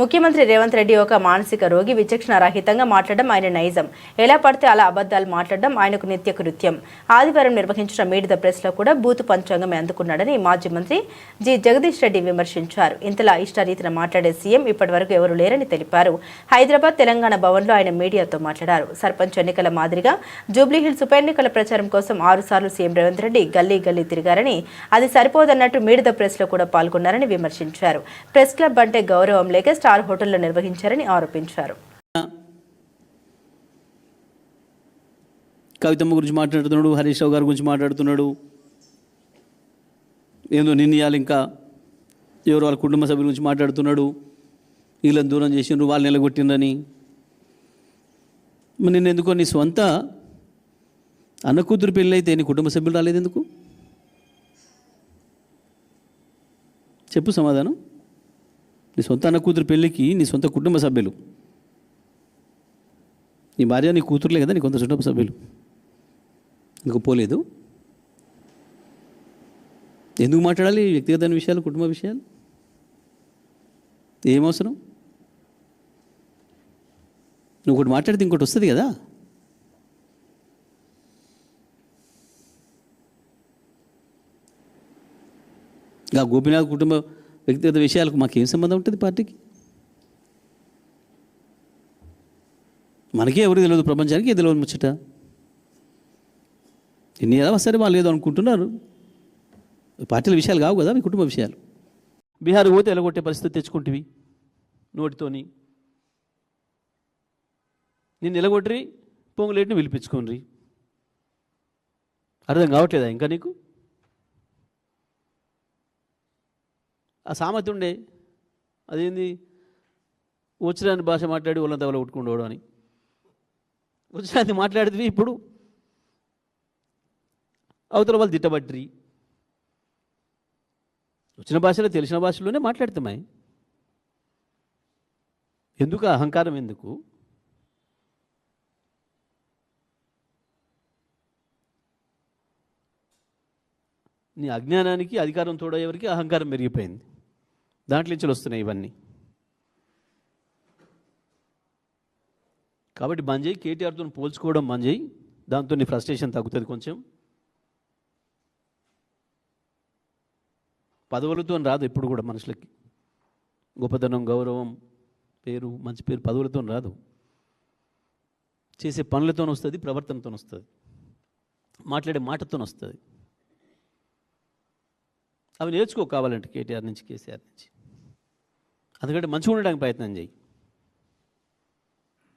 ముఖ్యమంత్రి రేవంత్ రెడ్డి ఒక మానసిక రోగి విచక్షణ రహితంగా మాట్లాడడం ఆయన నైజం. ఎలా పడితే అలా అబద్ధాలు మాట్లాడడం ఆయనకు నిత్య కృత్యం. ఆదివారం నిర్వహించిన మీడియా ప్రెస్లో కూడా బూతు పంచాంగమే అందుకున్నాడని మాజీ మంత్రి జి. జగదీష్ రెడ్డి విమర్శించారు. ఇంతలా ఇష్టారీతిన మాట్లాడే సీఎం ఇప్పటివరకు ఎవరూ ఎవరు లేరని తెలిపారు. హైదరాబాద్ తెలంగాణ భవన్లో ఆయన మీడియాతో మాట్లాడారు. సర్పంచ్ ఎన్నికల మాదిరిగా జూబ్లీహిల్స్ ఉప ఎన్నికల ప్రచారం కోసం ఆరుసార్లు సీఎం రేవంత్ రెడ్డి గల్లీ గల్లీ తిరిగారని అది సరిపోదన్నట్టు మీడియా ప్రెస్లో కూడా పాల్గొన్నారని విమర్శించారు. ప్రెస్ క్లబ్ అంటే గౌరవం లేక స్టార్ హోటల్లో నిర్వహించారని ఆరోపించారు. కవితమ్మ గురించి మాట్లాడుతున్నాడు హరీష్ రావు గారి గురించి మాట్లాడుతున్నాడు. ఏందో నిర్ణయాలు ఇంకా ఎవరు వాళ్ళ కుటుంబ సభ్యుల గురించి మాట్లాడుతున్నాడు. వీళ్ళని దూరం చేసిండ్రు వాళ్ళు నిలగొట్టిండ్రని. మరి నిన్న ఎందుకో నీ సొంత అన్న కూతురు పెళ్ళైతే నీ కుటుంబ సభ్యులు రాలేదు ఎందుకు చెప్పు సమాధానం. నీ సొంత అన్న కూతురు పెళ్ళికి నీ సొంత కుటుంబ సభ్యులు. నీ భార్య నీ కూతురులే కదా నీ కొంత కుటుంబ సభ్యులు. ఇంక పోలేదు ఎందుకు మాట్లాడాలి వ్యక్తిగత విషయాలు కుటుంబ విషయాలు? ఏమవసరం నువ్వు ఒకటి మాట్లాడితే ఇంకోటి వస్తుంది కదా? ఇంకా గోపినాథ్ కుటుంబ వ్యక్తిగత విషయాలకు మాకేం సంబంధం ఉంటుంది పార్టీకి? మనకే ఎవరు తెలియదు ప్రపంచానికి తెలియదు ముచ్చట. ఎన్ని ఎలా సరే వాళ్ళు ఏదో అనుకుంటున్నారు. పార్టీల విషయాలు కావు కదా మీ కుటుంబ విషయాలు. బీహార్ పోతే ఎలగొట్టే పరిస్థితి తెచ్చుకుంటివి నోటితోని. నిన్ను ఎలగొట్టి పొంగులేటిని పిలిపించుకోండి అర్థం కావట్లేదా ఇంకా నీకు? ఆ సామెత ఉండే. అదేంది? వచ్చిరాని భాష మాట్లాడి వాళ్ళంతా వాళ్ళ కొట్టుకుండవడం అని. వచ్చిరాని మాట్లాడితే ఇప్పుడు అవతల వాళ్ళు తిట్టబట్టి వచ్చిన భాషలో తెలిసిన భాషలోనే మాట్లాడుతామాయి ఎందుకు? అహంకారం ఎందుకు? నీ అజ్ఞానానికి అధికారం తోడయ్యేవరికి అహంకారం పెరిగిపోయింది. దాంట్లో నుంచి వస్తున్నాయి ఇవన్నీ. కాబట్టి బంద్ చేయి కేటీఆర్తో పోల్చుకోవడం బంద్ చేయి దాంతో నీ ఫ్రస్ట్రేషన్ తగ్గుతుంది కొంచెం. పదవులతో రాదు ఎప్పుడు కూడా మనుషులకి. గొప్పతనం గౌరవం పేరు మంచి పేరు పదవులతో రాదు. చేసే పనులతో వస్తుంది ప్రవర్తనతో వస్తుంది. మాట్లాడే మాటతో వస్తుంది. అవి నేర్చుకో కావాలంటే కేటీఆర్ నుంచి కేసీఆర్ నుంచి. అందుకంటే మంచిగా ఉండడానికి ప్రయత్నం చేయి.